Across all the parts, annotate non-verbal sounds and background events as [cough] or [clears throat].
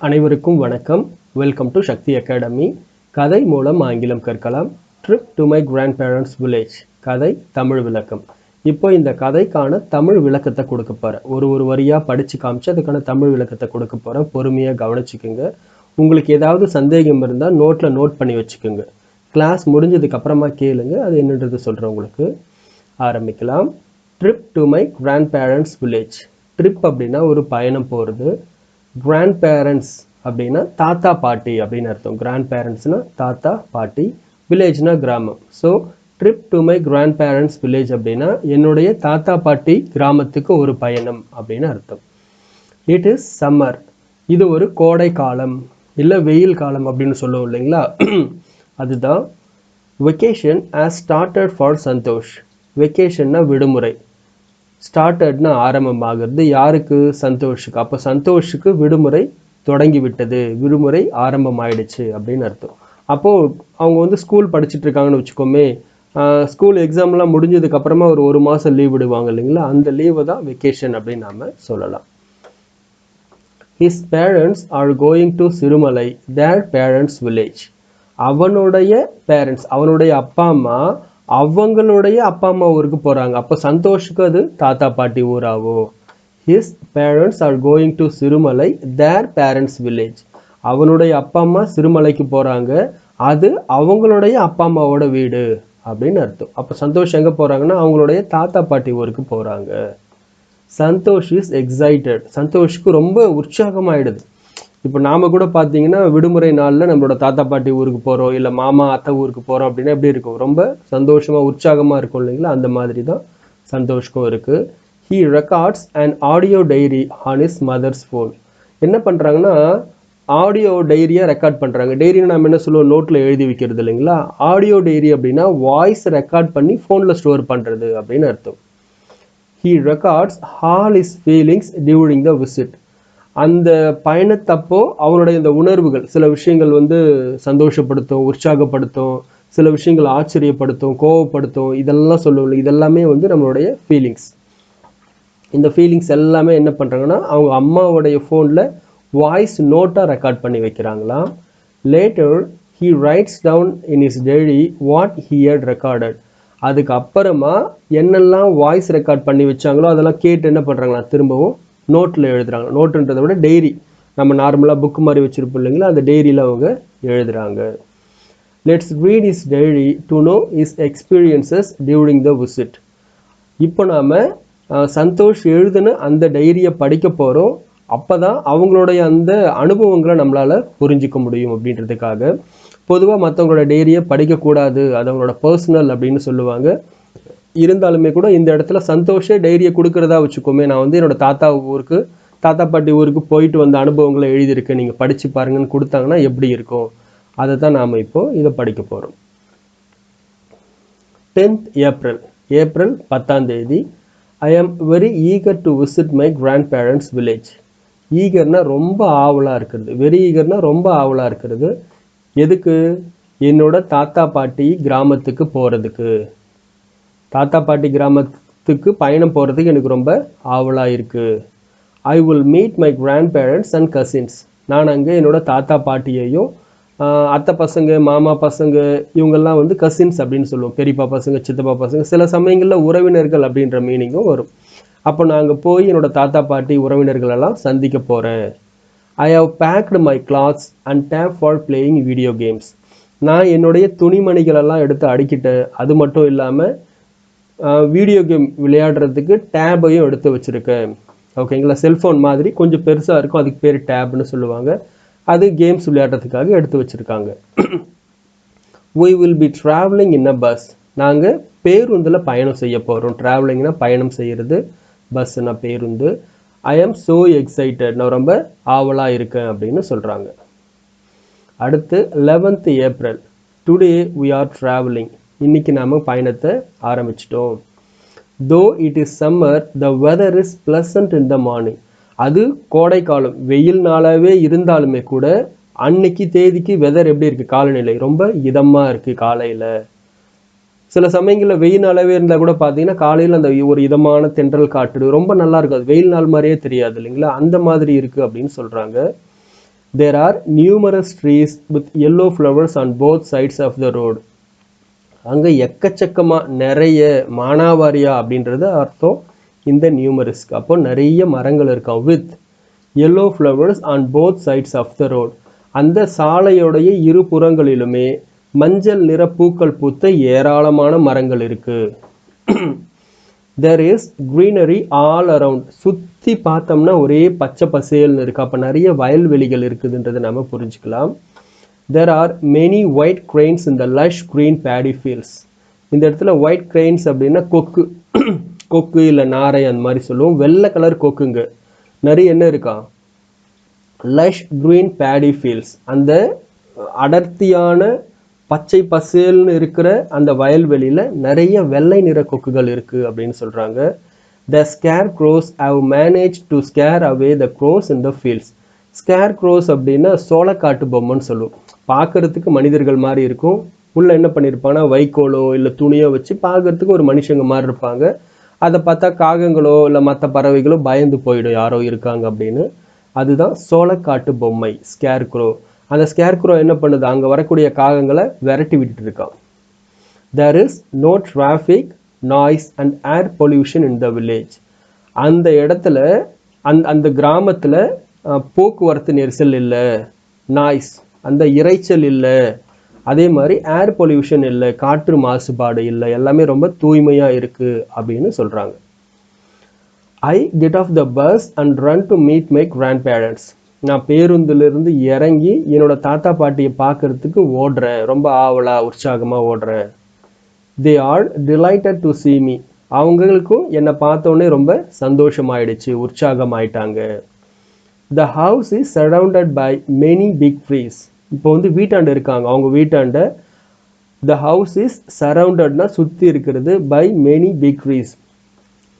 அனைவருக்கும் வணக்கம். Welcome to Sakthi academy கதை மூலம் ஆங்கிலம் கற்கலாம். Trip to my grandparents village கதை தமிழ் விளக்கம். இப்போ இந்த கதைக்கான தமிழ் விளக்கத்தை கொடுக்க போகிறேன் ஒரு ஒரு வரியாக படித்து காமிச்சு அதுக்கான தமிழ் விளக்கத்தை கொடுக்க போகிறேன் பொறுமையாக கவனிச்சுக்கோங்க. உங்களுக்கு ஏதாவது சந்தேகம் இருந்தால் நோட்டில் நோட் பண்ணி வச்சுக்கோங்க. கிளாஸ் முடிஞ்சதுக்கு அப்புறமா கேளுங்க. அது என்னன்றது சொல்கிறேன் உங்களுக்கு. ஆரம்பிக்கலாம். Trip to my grandparents village trip அப்படின்னா ஒரு பயணம் போகிறது கிராண்ட் பேரண்ட்ஸ் அப்படின்னா தாத்தா பாட்டி அப்படின்னு அர்த்தம். கிராண்ட் பேரண்ட்ஸ்னால் தாத்தா பாட்டி வில்லேஜ்னா கிராமம். So trip to my grandparents village அப்படின்னா என்னுடைய தாத்தா பாட்டி கிராமத்துக்கு ஒரு பயணம் அப்படின்னு அர்த்தம். இட் இஸ் சம்மர் இது ஒரு கோடை காலம் இல்லை வெயில் காலம் அப்படின்னு சொல்லுவோம் இல்லைங்களா? [clears throat] அதுதான் vacation has started for Santhosh வெக்கேஷன்னா விடுமுறை. ஸ்டார்டட்னா ஆரம்பமாகிறது. யாருக்கு சந்தோஷுக்கு? அப்போ சந்தோஷுக்கு விடுமுறை தொடங்கி விட்டது விடுமுறை ஆரம்பமாயிடுச்சு அப்படின்னு அர்த்தம். அப்போது அவங்க வந்து ஸ்கூல் படிச்சுட்டு இருக்காங்கன்னு வச்சுக்கோமே ஸ்கூல் எக்ஸாம்லாம் முடிஞ்சதுக்கு அப்புறமா ஒரு ஒரு மாதம் லீவ் விடுவாங்க இல்லைங்களா? அந்த லீவை தான் வெக்கேஷன் அப்படின்னு நாம் சொல்லலாம். His parents are going to Sirumalai their parents village அவனுடைய பேரண்ட்ஸ் அவனுடைய அப்பா அம்மா அவங்களுடைய அப்பா அம்மா ஊருக்கு போகிறாங்க அப்போ சந்தோஷுக்கு அது தாத்தா பாட்டி ஊராகும். His parents are going to Sirumalai their parents village அவனுடைய அப்பா அம்மா சிறுமலைக்கு போகிறாங்க அது அவங்களுடைய அப்பா அம்மாவோட வீடு அப்படின்னு அர்த்தம். அப்போ சந்தோஷ் எங்கே போகிறாங்கன்னா அவங்களுடைய தாத்தா பாட்டி ஊருக்கு போகிறாங்க சந்தோஷ் இஸ் எக்ஸைட்டட் சந்தோஷ்க்கு ரொம்ப உற்சாகமாயிடுது. இப்போ நாம கூட பார்த்தீங்கன்னா விடுமுறை நாளில் நம்மளோட தாத்தா பாட்டி ஊருக்கு போகிறோம் இல்லை மாமா அத்தை ஊருக்கு போகிறோம் அப்படின்னா எப்படி இருக்கும்? ரொம்ப சந்தோஷமாக உற்சாகமாக இருக்கும் இல்லைங்களா? அந்த மாதிரி தான் சந்தோஷ்க்கும் இருக்குது he records and audio diary on his mother's phone என்ன பண்ணுறாங்கன்னா ஆடியோ டைரியாக ரெக்கார்ட் பண்ணுறாங்க டைரின்னு நம்ம என்ன சொல்லுவோம்? நோட்டில் எழுதி வைக்கிறது இல்லைங்களா? ஆடியோ டைரி அப்படின்னா வாய்ஸ் ரெக்கார்ட் பண்ணி ஃபோனில் ஸ்டோர் பண்ணுறது அப்படின்னு அர்த்தம். He records all his feelings during the visit அந்த பயணத்தப்போ அவனுடைய இந்த உணர்வுகள் சில விஷயங்கள் வந்து சந்தோஷப்படுத்தும் உற்சாகப்படுத்தும் சில விஷயங்கள் ஆச்சரியப்படுத்தும் கோவப்படுத்தும் இதெல்லாம் சொல்லுவோம் இதெல்லாமே வந்து நம்மளுடைய ஃபீலிங்ஸ் இந்த ஃபீலிங்ஸ் எல்லாமே என்ன பண்ணுறாங்கன்னா அவங்க அம்மாவுடைய ஃபோனில் வாய்ஸ் நோட்டாக ரெக்கார்ட் பண்ணி வைக்கிறாங்களாம். Later he writes down in his daily what here recorded அதுக்கு அப்புறமா என்னெல்லாம் வாய்ஸ் ரெக்கார்ட் பண்ணி வச்சாங்களோ அதெல்லாம் கேட்டு என்ன பண்ணுறாங்களா திரும்பவும் நோட்டில் எழுதுகிறாங்க நோட்டுன்றதை விட டைரி நம்ம நார்மலாக புக் மாதிரி வச்சுருப்போம் இல்லைங்களா? அந்த டைரியில் அவங்க எழுதுகிறாங்க let's read his diary to know his experiences during the visit இப்போ நாம் சந்தோஷ் எழுதுன அந்த டைரியை படிக்க போகிறோம் அப்போ தான் அவங்களுடைய அந்த அனுபவங்களை நம்மளால் புரிஞ்சிக்க முடியும் அப்படின்றதுக்காக. பொதுவாக மற்றவங்களோட டைரியை படிக்கக்கூடாது. அது அவங்களோட பர்சனல் அப்படின்னு சொல்லுவாங்க. இருந்தாலுமே கூட இந்த இடத்துல சந்தோஷே டைரியை கொடுக்குறதா வச்சுக்கோமே. நான் வந்து என்னோடய தாத்தா ஊருக்கு தாத்தா பாட்டி ஊருக்கு போயிட்டு வந்த அனுபவங்களை எழுதியிருக்கேன். நீங்கள் படித்து பாருங்கன்னு கொடுத்தாங்கன்னா எப்படி இருக்கும்? அதை தான் நாம் இப்போது இதை படிக்க போகிறோம் டென்த் ஏப்ரல் ஏப்ரல் பத்தாம் தேதி. I am very eager to visit my grandparents village ஈகர்னா ரொம்ப ஆவலாக இருக்கிறது. வெரி ஈகர்னா ரொம்ப ஆவலாக இருக்கிறது. எதுக்கு? என்னோட தாத்தா பாட்டி கிராமத்துக்கு போகிறதுக்கு தாத்தா பாட்டி கிராமத்துக்கு பயணம் போகிறதுக்கு எனக்கு ரொம்ப ஆவலாக இருக்குது I will meet my grandparents and cousins நான் அங்கே என்னோடய தாத்தா பாட்டியையும் அத்தை பசங்க மாமா பசங்க இவங்கெல்லாம் வந்து கசின்ஸ் அப்படின்னு சொல்லுவோம். பெரியப்பா பசங்க சித்தப்பா பசங்க சில சமயங்களில் உறவினர்கள் அப்படின்ற மீனிங்கும் வரும். அப்போ நான் அங்கே போய் என்னோட தாத்தா பாட்டி உறவினர்களெல்லாம் சந்திக்க போகிறேன் I have packed my clothes and tab for playing video games நான் என்னுடைய துணிமணிகளெல்லாம் எடுத்து அடிக்கிட்டேன். அது மட்டும் இல்லாமல் வீடியோ கேம் விளையாடுறதுக்கு டேபையும் எடுத்து வச்சுருக்கேன். ஓகேங்களா செல்ஃபோன் மாதிரி கொஞ்சம் பெருசாக இருக்கும். அதுக்கு பேர் டேப்னு சொல்லுவாங்க. அது கேம்ஸ் விளையாடுறதுக்காக எடுத்து வச்சுருக்காங்க. We [clears throat] will be travelling in a bus நாங்கள் பேருந்தில் பயணம் செய்ய போகிறோம் ட்ராவலிங்னா பயணம் செய்கிறது பஸ்ஸுனா பேருந்து. ஐ ஆம் ஸோ எக்ஸைட்டட் நான் ரொம்ப ஆவலாக இருக்கேன் அப்படின்னு சொல்கிறாங்க அடுத்து eleventh April today we are travelling இன்னைக்கு நாம் பயணத்தை ஆரம்பிச்சிட்டோம். Though it is summer the weather is pleasant in the morning அது கோடை காலம். வெயில் நாளாகவே இருந்தாலுமே கூட அன்னைக்கு தேதிக்கு வெதர் எப்படி இருக்குது காலநிலை ரொம்ப இதமாக இருக்குது காலையில். சில சமயங்களில் வெயில் நாளாகவே இருந்தால் கூட பார்த்தீங்கன்னா காலையில் அந்த ஒரு இதமான தென்றல் காற்று ரொம்ப நல்லா இருக்கும். அது வெயில் நாள் மாதிரியே தெரியாது இல்லைங்களா? அந்த மாதிரி இருக்குது அப்படின்னு சொல்கிறாங்க there are numerous trees with yellow flowers on both sides of the road அங்கே எக்கச்சக்கமாக நிறைய மானாவாரியா அப்படின்றது அர்த்தம் இந்த நியூமரிஸ்க்கு. அப்போ நிறைய மரங்கள் இருக்கும். With yellow flowers on both sides of the road அந்த சாலையோடைய இரு புறங்களிலுமே மஞ்சள் நிற பூக்கள் பூத்த ஏராளமான மரங்கள் இருக்கு. There is greenery all around சுற்றி பார்த்தோம்னா ஒரே பச்சை பசேல்னு இருக்குது அப்போ நிறைய வயல்வெளிகள் இருக்குதுன்றதை நம்ம புரிஞ்சுக்கலாம். There are many white grains இந்த lush green paddy fields. இந்த இடத்துல ஒயிட் கிரெயின்ஸ் அப்படின்னா கொக்கு. [clears throat] கொக்கு இல்லை நாரை அந்த மாதிரி சொல்லுவோம். வெள்ளை கலர் கொக்குங்க. நிறைய என்ன இருக்கா? லஷ் க்ரீன் பேடி ஃபீல்ட்ஸ் அந்த அடர்த்தியான பச்சை பசேல்னு இருக்கிற அந்த வயல்வெளியில் நிறைய வெள்ளை நிற கொக்குகள் இருக்குது அப்படின்னு சொல்கிறாங்க the scarecrows how manage to scare away the crows in the fields scarecrows அப்படின்னா சோளக்காட்டு பொம்மைன்னு சொல்லுவோம். பார்க்கறதுக்கு மனிதர்கள் மாதிரி இருக்கும். உள்ள என்ன பண்ணியிருப்பாங்கன்னா வைக்கோலோ இல்லை துணியோ வச்சு பார்க்கறதுக்கு ஒரு மனுஷங்க மாதிரி இருப்பாங்க. அதை பார்த்தா காகங்களோ இல்லை மற்ற பறவைகளோ பயந்து போயிடும். யாரோ இருக்காங்க அப்படின்னு. அதுதான் சோளக்காட்டு பொம்மை ஸ்கேர்க்ரோ அந்த ஸ்கேர்க்ரோ என்ன பண்ணுது? அங்கே வரக்கூடிய காகங்களை விரட்டி விட்டுட்டு இருக்கான். There is no traffic noise and air pollution in the village அந்த இடத்துல அந் அந்த கிராமத்தில் போக்குவரத்து நெரிசல் இல்லை. நாய்ஸ் அந்த இரைச்சல் இல்லை. அதே மாதிரி ஏர் பொல்யூஷன் இல்லை காற்று மாசுபாடு இல்லை எல்லாமே ரொம்ப தூய்மையாக இருக்குது அப்படின்னு சொல்கிறாங்க I get off the bus and run to meet my grandparents நான் பேருந்திலிருந்து இறங்கி என்னோட தாத்தா பாட்டியை பார்க்கறதுக்கு ஓடுறேன். ரொம்ப ஆவலா உற்சாகமாக ஓடுறேன். They are delighted to see me அவங்களுக்கும் என்னை பார்த்தோன்னே ரொம்ப சந்தோஷமாயிடுச்சு உற்சாகமாயிட்டாங்க. The house is surrounded by many big trees இப்போ வந்து வீட்டாண்ட இருக்காங்க. அவங்க வீட்டாண்ட த ஹவுஸ் இஸ் சரவுண்டட்னா சுற்றி இருக்கிறது பை மெனி பிக் ட்ரீஸ்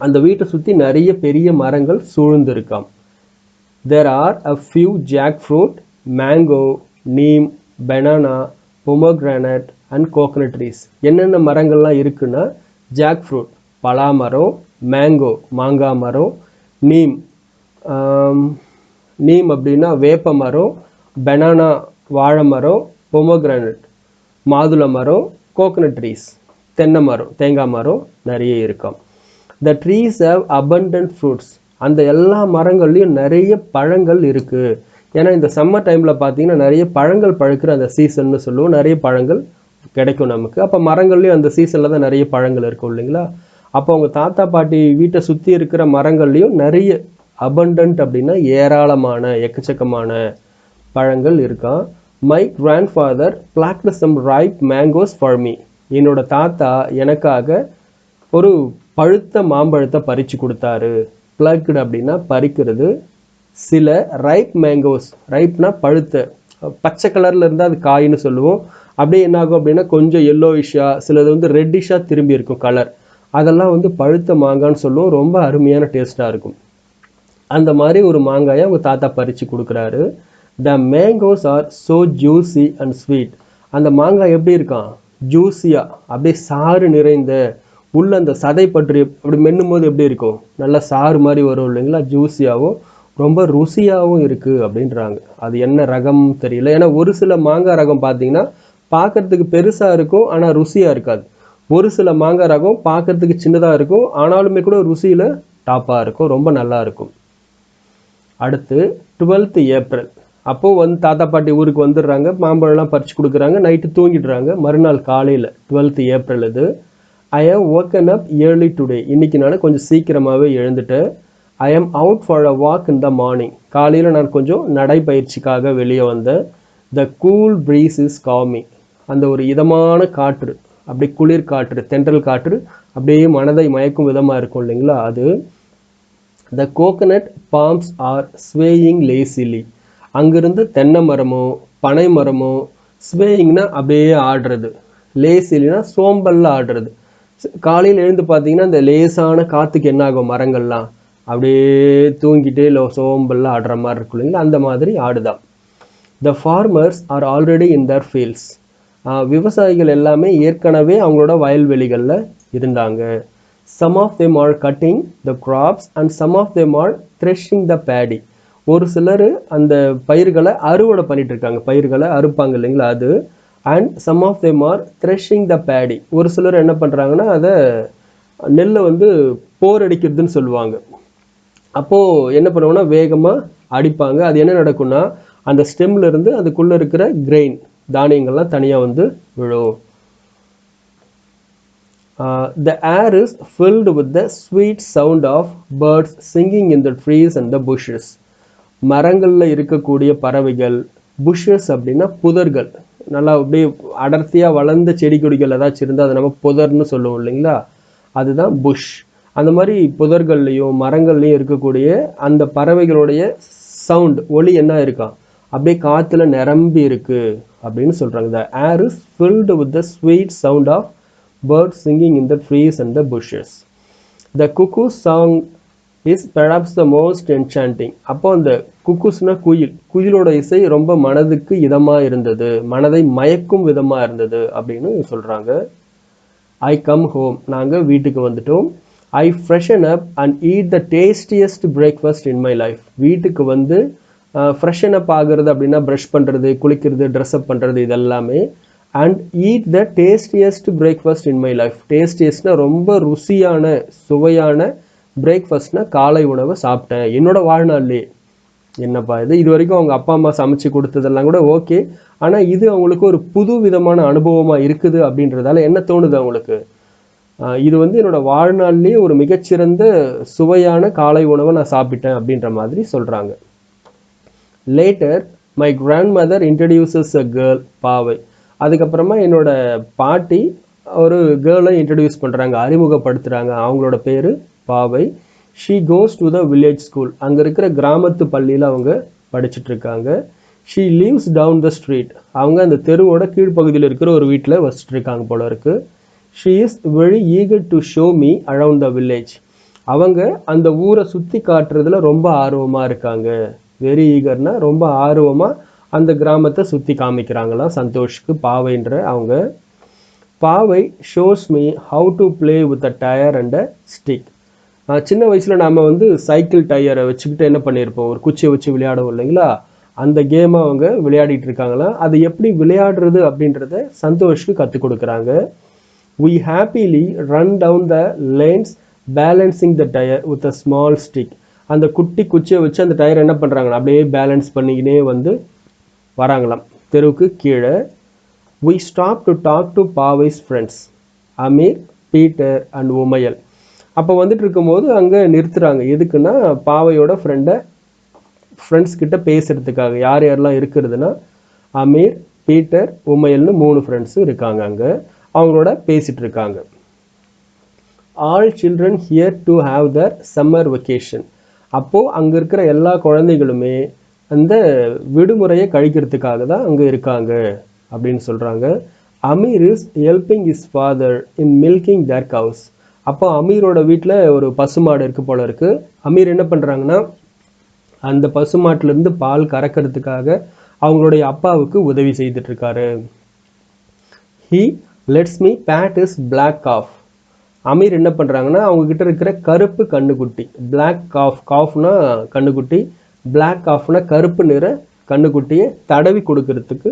அந்த வீட்டை சுற்றி நிறைய பெரிய மரங்கள் சூழ்ந்திருக்காம். There are a few jackfruit mango neem banana pomegranate and coconut trees என்னென்ன மரங்கள்லாம் இருக்குன்னா ஜாக்ஃப்ரூட் பலா மரம் மேங்கோ மாங்காய் மரம் நீம் நீம் அப்படின்னா வேப்ப மரம் பெனானா வாழை மரம் பொமோகிரானட் மாதுளை மரம் கோகனட் ட்ரீஸ் தென்னை மரம் தேங்காய் மரம் நிறைய இருக்கும். The trees have abundant fruits அந்த எல்லா மரங்கள்லையும் நிறைய பழங்கள் இருக்குது ஏன்னா இந்த சம்மர் டைமில் பார்த்தீங்கன்னா நிறைய பழங்கள் பழுக்கிற அந்த சீசன்னு சொல்லுவோம். நிறைய பழங்கள் கிடைக்கும் நமக்கு. அப்போ மரங்கள்லையும் அந்த சீசனில் தான் நிறைய பழங்கள் இருக்கும் இல்லைங்களா? அப்போ அவங்க தாத்தா பாட்டி வீட்டை சுற்றி இருக்கிற மரங்கள்லையும் நிறைய அபண்டன்ட் அப்படின்னா ஏராளமான எக்கச்சக்கமான பழங்கள் இருக்கான். My grandfather plucked some ripe mangoes for me என்னோட தாத்தா எனக்காக ஒரு பழுத்த மாம்பழத்தை பறித்து கொடுத்தாரு. பிளக்டு அப்படின்னா பறிக்கிறது. சில ரைப் மேங்கோஸ் ரைப்னா பழுத்த பச்சை கலரில் இருந்தால் அது காயின்னு சொல்லுவோம். அப்படியே என்ன ஆகும் அப்படின்னா கொஞ்சம் எல்லோயிஷாக சிலது வந்து ரெட்டிஷாக திரும்பி இருக்கும் கலர் அதெல்லாம் வந்து பழுத்த மாங்கான்னு சொல்லுவோம். ரொம்ப அருமையான டேஸ்ட்டாக இருக்கும். அந்த மாதிரி ஒரு மாங்காயை அவங்க தாத்தா பறித்து கொடுக்குறாரு. The mangoes are so juicy and sweet அந்த மாங்காய் எப்படி இருக்கான்? ஜூஸியாக அப்படியே சாறு நிறைந்த உள்ள அந்த சதை பற்றி அப்படி மென்னும் போது எப்படி இருக்கும்? நல்லா சாறு மாதிரி வரும் இல்லைங்களா? ஜூஸியாகவும் ரொம்ப ருசியாகவும் இருக்குது அப்படின்றாங்க. அது என்ன ரகம் தெரியல. ஏன்னா ஒரு சில மாங்காய் ரகம் பார்த்தீங்கன்னா பார்க்கறதுக்கு பெருசாக இருக்கும் ஆனால் ருசியாக இருக்காது. ஒரு சில மாங்காய் ரகம் பார்க்கறதுக்கு சின்னதாக இருக்கும் ஆனாலுமே கூட ருசியில் டாப்பாக இருக்கும் ரொம்ப நல்லா இருக்கும். அடுத்து டுவெல்த்து ஏப்ரல் அப்போது வந்து தாத்தா பாட்டி ஊருக்கு வந்துடுறாங்க. மாம்பழம்லாம் பறித்து கொடுக்குறாங்க. நைட்டு தூங்கிடுறாங்க. மறுநாள் காலையில் டுவெல்த் ஏப்ரல் இது. I have woken up early today இன்றைக்கினால நான் கொஞ்சம் சீக்கிரமாகவே எழுந்துட்டேன். I am out for a walk in the morning காலையில் நான் கொஞ்சம் நடைப்பயிற்சிக்காக வெளியே வந்தேன். The cool breeze is coming அந்த ஒரு இதமான காற்று அப்படியே குளிர் காற்று தென்றல் காற்று அப்படியே மனதை மயக்கும் விதமாக இருக்கும் இல்லைங்களா அது. The coconut palms are swaying lazily அங்கிருந்து தென்னை மரமோ பனை மரமோ ஸ்வேயிங்னா அப்படியே ஆடுறது. லேஸ் இல்லைன்னா சோம்பல்ல ஆடுறது. காலையில் எழுந்து பார்த்தீங்கன்னா இந்த லேசான காற்றுக்கு என்ன ஆகும் மரங்கள்லாம்? அப்படியே தூங்கிட்டே இல்லை சோம்பல்ல ஆடுற மாதிரி இருக்கும் இல்லைங்களா? அந்த மாதிரி ஆடுதான். The farmers are already in their fields விவசாயிகள் எல்லாமே ஏற்கனவே அவங்களோட வயல்வெளிகளில் இருந்தாங்க. Some of them are cutting the crops and some of them are threshing the paddy ஒரு சிலர் அந்த பயிர்களை அறுவடை பண்ணிட்டு இருக்காங்க பயிர்களை அறுப்பாங்க இல்லைங்களா அது? And some of them are threshing the paddy ஒரு சிலர் என்ன பண்ணுறாங்கன்னா அதை நெல்லை வந்து போர் அடிக்கிறதுன்னு சொல்லுவாங்க. அப்போது என்ன பண்ணுவாங்கன்னா வேகமாக அடிப்பாங்க. அது என்ன நடக்கும்னா அந்த ஸ்டெம்ல இருந்து அதுக்குள்ளே இருக்கிற கிரெயின் தானியங்கள்லாம் தனியாக வந்து விழும். The air is filled with the sweet sound of birds singing in the trees and the bushes மரங்களில் இருக்கக்கூடிய பறவைகள் புஷஸ் அப்படின்னா புதர்கள். நல்லா அப்படியே அடர்த்தியாக வளர்ந்த செடி கொடிகள் ஏதாச்சும் இருந்தால் அதை நம்ம புதர்னு சொல்லுவோம் இல்லைங்களா? அதுதான் புஷ் அந்த மாதிரி புதர்கள்லையும் மரங்கள்லையும் இருக்கக்கூடிய அந்த பறவைகளுடைய சவுண்ட் ஒலி என்ன இருக்கா? அப்படியே காற்றுல நிரம்பி இருக்கு அப்படின்னு சொல்கிறாங்க the air is filled with the sweet sound of bird singing in the trees and the bushes the cuckoo song is perhaps the most enchanting அப்போ அந்த குக்குஸ்னா குயில். குயிலோட இசை ரொம்ப மனதுக்கு இதமாக இருந்தது. மனதை மயக்கும் விதமாக இருந்தது அப்படின்னு சொல்கிறாங்க ஐ கம் ஹோம் நாங்கள் வீட்டுக்கு வந்துட்டோம். I freshen up and eat the tastiest breakfast in my life வீட்டுக்கு வந்து ஃப்ரெஷன் அப் ஆகுறது அப்படின்னா ப்ரஷ் பண்ணுறது குளிக்கிறது ட்ரெஸ் அப் பண்ணுறது இதெல்லாமே. And eat the tastiest breakfast in my life டேஸ்டியஸ்ட்னா ரொம்ப ருசியான சுவையான பிரேக்ஃபாஸ்ட்னா காலை உணவை சாப்பிட்டேன். என்னோட வாழ்நாள்லேயே. என்னப்பா இது? இது வரைக்கும் அவங்க அப்பா அம்மா சமைச்சு கொடுத்ததெல்லாம் கூட ஓகே. ஆனால் இது அவங்களுக்கு ஒரு புது விதமான அனுபவமாக இருக்குது அப்படின்றதால என்ன தோணுது அவங்களுக்கு? இது வந்து என்னோட வாழ்நாள்லேயே ஒரு மிகச்சிறந்த சுவையான காலை உணவை நான் சாப்பிட்டேன் அப்படின்ற மாதிரி சொல்கிறாங்க later my grandmother introduces a girl Paavai. அதுக்கப்புறமா என்னோட பாட்டி ஒரு கேர்ளை இன்ட்ரடியூஸ் பண்ணுறாங்க அறிமுகப்படுத்துகிறாங்க அவங்களோட பேர் Paavai. She goes to the village school அங்கே இருக்கிற கிராமத்து பள்ளியில் அவங்க படிச்சுட்ருக்காங்க she lives down the street அவங்க அந்த தெருவோட கீழ்ப்பகுதியில் இருக்கிற ஒரு வீட்டில் வசிச்சுட்டு போல இருக்குது she is very eager to show me around the village அவங்க அந்த ஊரை சுற்றி காட்டுறதுல ரொம்ப ஆர்வமாக இருக்காங்க. வெரி ஈகர்னா ரொம்ப ஆர்வமாக அந்த கிராமத்தை சுற்றி காமிக்கிறாங்களாம் சந்தோஷ்க்கு பாவைன்ற அவங்க. Paavai shows me how to play with a tyre and a stick சின்ன வயசில் நாம் வந்து சைக்கிள் டயரை வச்சுக்கிட்டு என்ன பண்ணியிருப்போம்? ஒரு குச்சியை வச்சு விளையாடுவோம் இல்லைங்களா? அந்த கேமை அவங்க விளையாடிட்டு இருக்காங்களாம் அதை எப்படி விளையாடுறது அப்படின்றத சந்தோஷ்க்கு கற்றுக் கொடுக்குறாங்க. We happily run down the lanes balancing the tyre with a small stick அந்த குட்டி குச்சியை வச்சு அந்த டயர் என்ன பண்ணுறாங்கன்னா அப்படியே பேலன்ஸ் பண்ணிக்கினே வந்து வராங்களாம். தெருவுக்கு கீழே. We stop to talk to Paavai's friends Ameer Peter and Umaiyal அப்போ வந்துட்டு இருக்கும்போது அங்கே நிறுத்துறாங்க. எதுக்குன்னா பாவையோட ஃப்ரெண்டை ஃப்ரெண்ட்ஸ் கிட்ட பேசுறதுக்காக. யார் யாரெல்லாம் இருக்கிறதுனா அமீர் பீட்டர் உமையல்னு மூணு ஃப்ரெண்ட்ஸும் இருக்காங்க அங்கே. அவங்களோட பேசிகிட்டு இருக்காங்க all children here to have their summer vacation அப்போது அங்கே இருக்கிற எல்லா குழந்தைகளுமே அந்த விடுமுறையை கழிக்கிறதுக்காக தான் அங்கே இருக்காங்க அப்படின்னு சொல்கிறாங்க Ameer is helping his father in milking their cows அப்போ அமீரோட வீட்டில் ஒரு பசுமாடு இருக்கு போல இருக்கு. அமீர் என்ன பண்ணுறாங்கன்னா அந்த பசுமாட்டிலேருந்து பால் கறக்கிறதுக்காக அவங்களுடைய அப்பாவுக்கு உதவி செய்துட்டு இருக்காரு he lets me pet his black calf Ameer என்ன பண்ணுறாங்கன்னா அவங்க கிட்ட இருக்கிற கருப்பு கண்ணுக்குட்டி பிளாக் காஃப் காஃப்னா கண்ணுக்குட்டி பிளாக் காஃப்னா கருப்பு நிற கண்ணுக்குட்டியை தடவி கொடுக்கறதுக்கு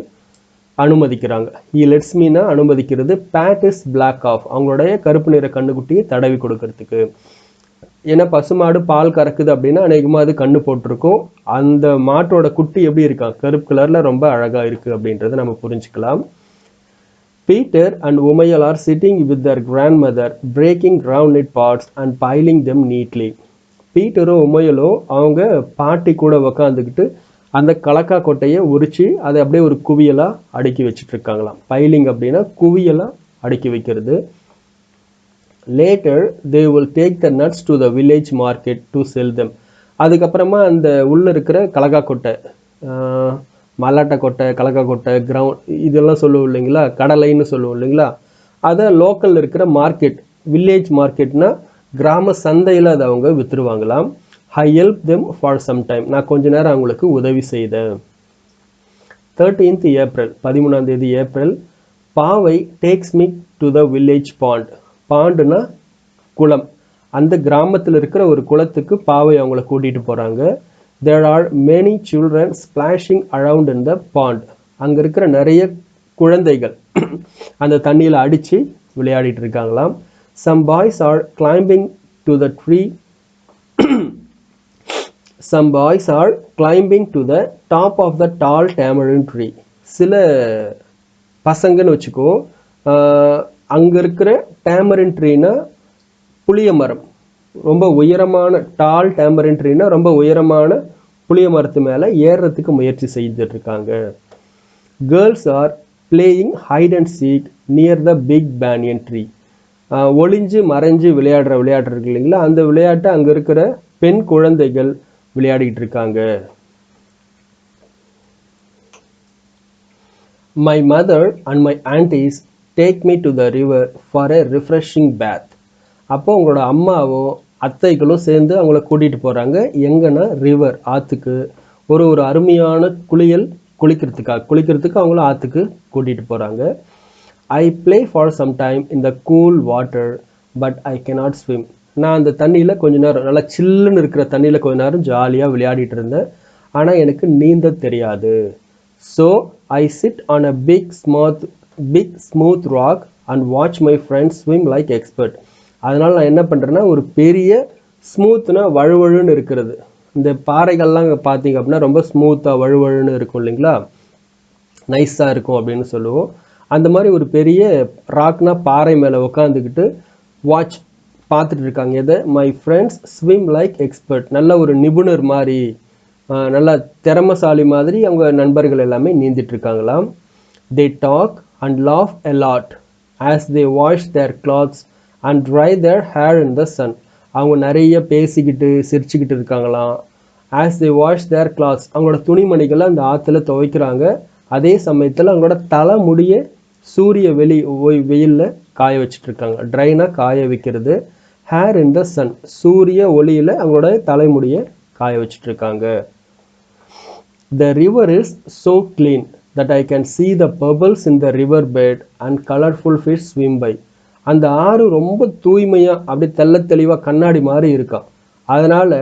அனுமதிக்கிறாங்க. இ லெட்ஸ் மீனா அனுமதிக்கிறது பேட் இஸ் பிளாக் ஆஃப் அவங்களுடைய கருப்பு நிற கண்ணுக்குட்டியை தடவி கொடுக்கறதுக்கு. ஏன்னா பசுமாடு பால் கறக்குது அப்படின்னா அநேகமாக அது கண்ணு போட்டிருக்கும். அந்த மாட்டோட குட்டி எப்படி இருக்கான் கருப்பு கலரில் ரொம்ப அழகாக இருக்குது அப்படின்றத நம்ம புரிஞ்சுக்கலாம். Peter and Umaiyal are sitting with their grandmother breaking groundnut parts and piling them neatly பீட்டரும் உமையலும் அவங்க பாட்டி கூட உக்காந்துக்கிட்டு அந்த கலக்கா கொட்டையை உரிச்சு அதை அப்படியே ஒரு குவியலாக அடுக்கி வச்சுட்டு இருக்காங்களாம் பைலிங் அப்படின்னா குவியலாக அடுக்கி வைக்கிறது. Later they will take the nuts to the village market to sell them அதுக்கப்புறமா அந்த உள்ளே இருக்கிற கலக்கா கொட்டை மல்லாட்டை கொட்டை கலக்கா கொட்டை கிரவுண்ட் இதெல்லாம் சொல்லுவோம் இல்லைங்களா? கடலைன்னு சொல்லுவோம் இல்லைங்களா? அதை லோக்கலில் இருக்கிற மார்க்கெட் வில்லேஜ் மார்க்கெட்னா கிராம சந்தையில் அதை அவங்க விற்றுருவாங்களாம் I help them for some time நான் கொஞ்ச நேரம் அவங்களுக்கு உதவி செய்தேன். தேர்ட்டீன்த் ஏப்ரல் பதிமூணாம் தேதி April Paavai takes me to the village pond பாண்டுனா குளம். அந்த கிராமத்தில் இருக்கிற ஒரு குளத்துக்கு பாவை அவங்கள கூட்டிகிட்டு போகிறாங்க there are many children splashing around in the pond அங்கே இருக்கிற நிறைய குழந்தைகள் [clears throat] அந்த தண்ணியில் அடித்து விளையாடிட்டு இருக்காங்களாம். Some boys are climbing to the tree some boys are climbing to the top of the tall tamarind tree சில பசங்கன்னு வச்சுக்கோ அங்கே இருக்கிற டேமரின் ட்ரீனா புளிய மரம். ரொம்ப உயரமான டால் டேமரின் ட்ரீனா ரொம்ப உயரமான புளிய மரத்து மேலே ஏறுறதுக்கு முயற்சி செய்துட்டு இருக்காங்க girls are playing hide and seek near the big banyan tree ஒளிஞ்சு மறைஞ்சு விளையாடுற விளையாட்டு இருக்கு இல்லைங்களா? அந்த விளையாட்டை அங்கே இருக்கிற பெண் குழந்தைகள் விளையாடிட்டு இருக்காங்க my mother and my aunties take me to the river for a refreshing bath அப்போ உங்களோட அம்மாவோ அத்தைகளும் சேர்ந்து அவங்கள கூட்டிகிட்டு போகிறாங்க எங்கன்னா ரிவர் ஆற்றுக்கு ஒரு ஒரு அருமையான குளியல் குளிக்கிறதுக்காக குளிக்கிறதுக்கு அவங்கள ஆற்றுக்கு கூட்டிகிட்டு போகிறாங்க I play for some time in the cool water but I cannot swim நான் அந்த தண்ணியில் கொஞ்ச நேரம் நல்லா சில்லுன்னு இருக்கிற தண்ணியில் கொஞ்ச நேரம் ஜாலியாக விளையாடிட்டு இருந்தேன். ஆனால் எனக்கு நீந்த தெரியாது. So I sit on a big smooth big smooth rock and watch my friends swim like expert அதனால் நான் என்ன பண்ணுறேன்னா ஒரு பெரிய ஸ்மூத்னா வழுவழுன்னு இருக்கிறது. இந்த பாறைகள்லாம் அங்கே பார்த்தீங்க அப்படின்னா ரொம்ப ஸ்மூத்தாக வழுவழுன்னு இருக்கும் இல்லைங்களா? நைஸாக இருக்கும் அப்படின்னு சொல்லுவோம். அந்த மாதிரி ஒரு பெரிய ராக்னா பாறை மேலே உட்காந்துக்கிட்டு வாட்ச் பார்த்துட்டு இருக்காங்க எதை? My friends swim like expert நல்ல ஒரு நிபுணர் மாதிரி நல்ல திறமசாலி மாதிரி அவங்க நண்பர்கள் எல்லாமே நீந்திட்டு இருக்காங்களாம் they talk and laugh a lot as they they their their and dry their hair in the sun அவங்க நிறைய பேசிக்கிட்டு சிரிச்சுக்கிட்டு இருக்காங்களாம். As they wash their clothes அவங்களோட துணிமணிகளை அந்த ஆற்றுல துவைக்கிறாங்க. அதே சமயத்தில் அவங்களோட தலை முடிய சூரிய வெளி வெயிலில் வெயில்ல காய வச்சுட்டு இருக்காங்க ட்ரைனாக காய வைக்கிறது. ஹேர் இன் த சன் சூரிய ஒளியில் அவங்களோட தலைமுடியை காய வச்சிட்ருக்காங்க. The river is so clean that I can see the pebbles in the river bed and colourful fish swim by அந்த ஆறு ரொம்ப தூய்மையாக அப்படியே தெள்ள தெளிவாக கண்ணாடி மாதிரி இருக்கான் அதனால்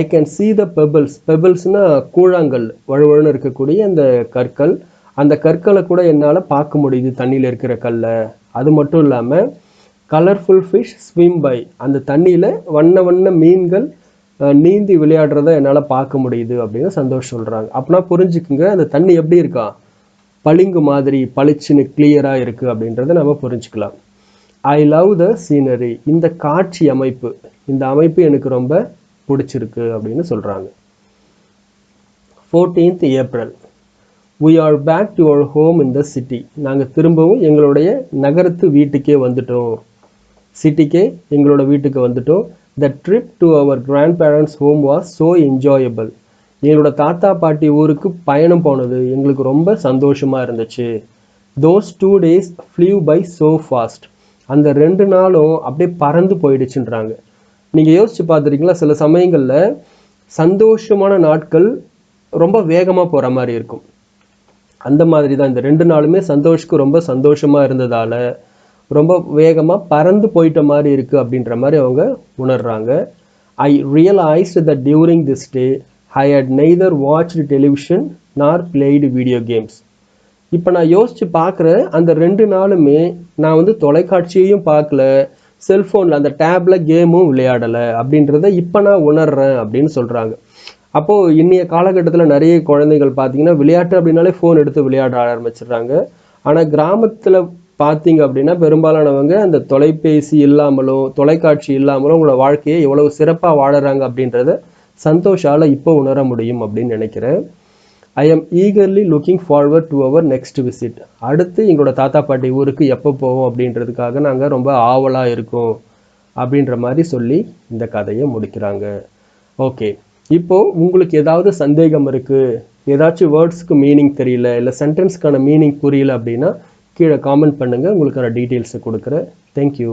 I can see the pebbles பெபிள்ஸ்னா கூழாங்கல் வழுவழுன்னு இருக்கக்கூடிய அந்த கற்கள். அந்த கற்களை கூட என்னால் பார்க்க முடியுது தண்ணியில் இருக்கிற கல்லை. அது மட்டும் இல்லாமல் கலர்ஃபுல் ஃபிஷ் ஸ்விம் பை அந்த தண்ணியில் வண்ண வண்ண மீன்கள் நீந்தி விளையாடுறத என்னால் பார்க்க முடியுது அப்படின்னு சந்தோஷ் சொல்கிறாங்க அப்படின்னா புரிஞ்சுக்குங்க அந்த தண்ணி எப்படி இருக்கா? பளிங்கு மாதிரி பளிச்சுன்னு கிளியராக இருக்குது அப்படின்றத நம்ம புரிஞ்சுக்கலாம். ஐ லவ் த சீனரி இந்த காட்சி அமைப்பு இந்த அமைப்பு எனக்கு ரொம்ப பிடிச்சிருக்கு அப்படின்னு சொல்கிறாங்க fourteenth April we are back to our home in the city நாங்கள் திரும்பவும் எங்களுடைய நகரத்து வீட்டுக்கே வந்துட்டோம். சிட்டிக்கே எங்களோட வீட்டுக்கு வந்துட்டோம். The trip to our grandparents home was so enjoyable எங்களோட தாத்தா பாட்டி ஊருக்கு பயணம் போனது எங்களுக்கு ரொம்ப சந்தோஷமாக இருந்துச்சு. Those two days flew by so fast அந்த ரெண்டு நாளும் அப்படியே பறந்து போயிடுச்சுன்றாங்க. நீங்கள் யோசிச்சு பார்த்துருக்கீங்களா? சில சமயங்களில் சந்தோஷமான நாட்கள் ரொம்ப வேகமாக போகிற மாதிரி இருக்கும். அந்த மாதிரி தான் இந்த ரெண்டு நாளுமே சந்தோஷ்க்கு ரொம்ப சந்தோஷமாக இருந்ததால் ரொம்ப வேகமாக பறந்து போயிட்ட மாதிரி இருக்குது அப்படின்ற மாதிரி அவங்க உணர்றாங்க. I realised the during this day I had neither watch television nor played video games இப்போ நான் யோசித்து பார்க்குற அந்த ரெண்டு நாளுமே நான் வந்து தொலைக்காட்சியையும் பார்க்கல செல்ஃபோனில் அந்த டேப்பில் கேமும் விளையாடலை அப்படின்றத இப்போ நான் உணர்றேன் அப்படின்னு சொல்கிறாங்க அப்போது இன்றைய காலகட்டத்தில் நிறைய குழந்தைகள் பார்த்தீங்கன்னா விளையாட்டு அப்படின்னாலே ஃபோன் எடுத்து விளையாட ஆரம்பிச்சிடுறாங்க. ஆனால் கிராமத்தில் பார்த்தீங்க அப்படின்னா பெரும்பாலானவங்க அந்த தொலைபேசி இல்லாமலும் தொலைக்காட்சி இல்லாமலும் உங்களோட வாழ்க்கையை எவ்வளவு சிறப்பாக வாழறாங்க அப்படின்றத சந்தோஷால இப்போ உணர முடியும் அப்படின்னு நினைக்கிறேன். I am eagerly looking forward to our next visit அடுத்து எங்களோட தாத்தா பாட்டி ஊருக்கு எப்போ போவோம் அப்படின்றதுக்காக நாங்கள் ரொம்ப ஆவலாக இருக்கோம் அப்படின்ற மாதிரி சொல்லி இந்த கதையை முடிக்கிறாங்க. ஓகே இப்போ உங்களுக்கு ஏதாவது சந்தேகம் இருக்குது ஏதாச்சும் வேர்ட்ஸ்க்கு மீனிங் தெரியல இல்லை சென்டென்ஸ்க்கான மீனிங் புரியல அப்படின்னா கீழே காமெண்ட் பண்ணுங்கள் உங்களுக்கான டீட்டெயில்ஸை கொடுக்குறேன். தேங்க்யூ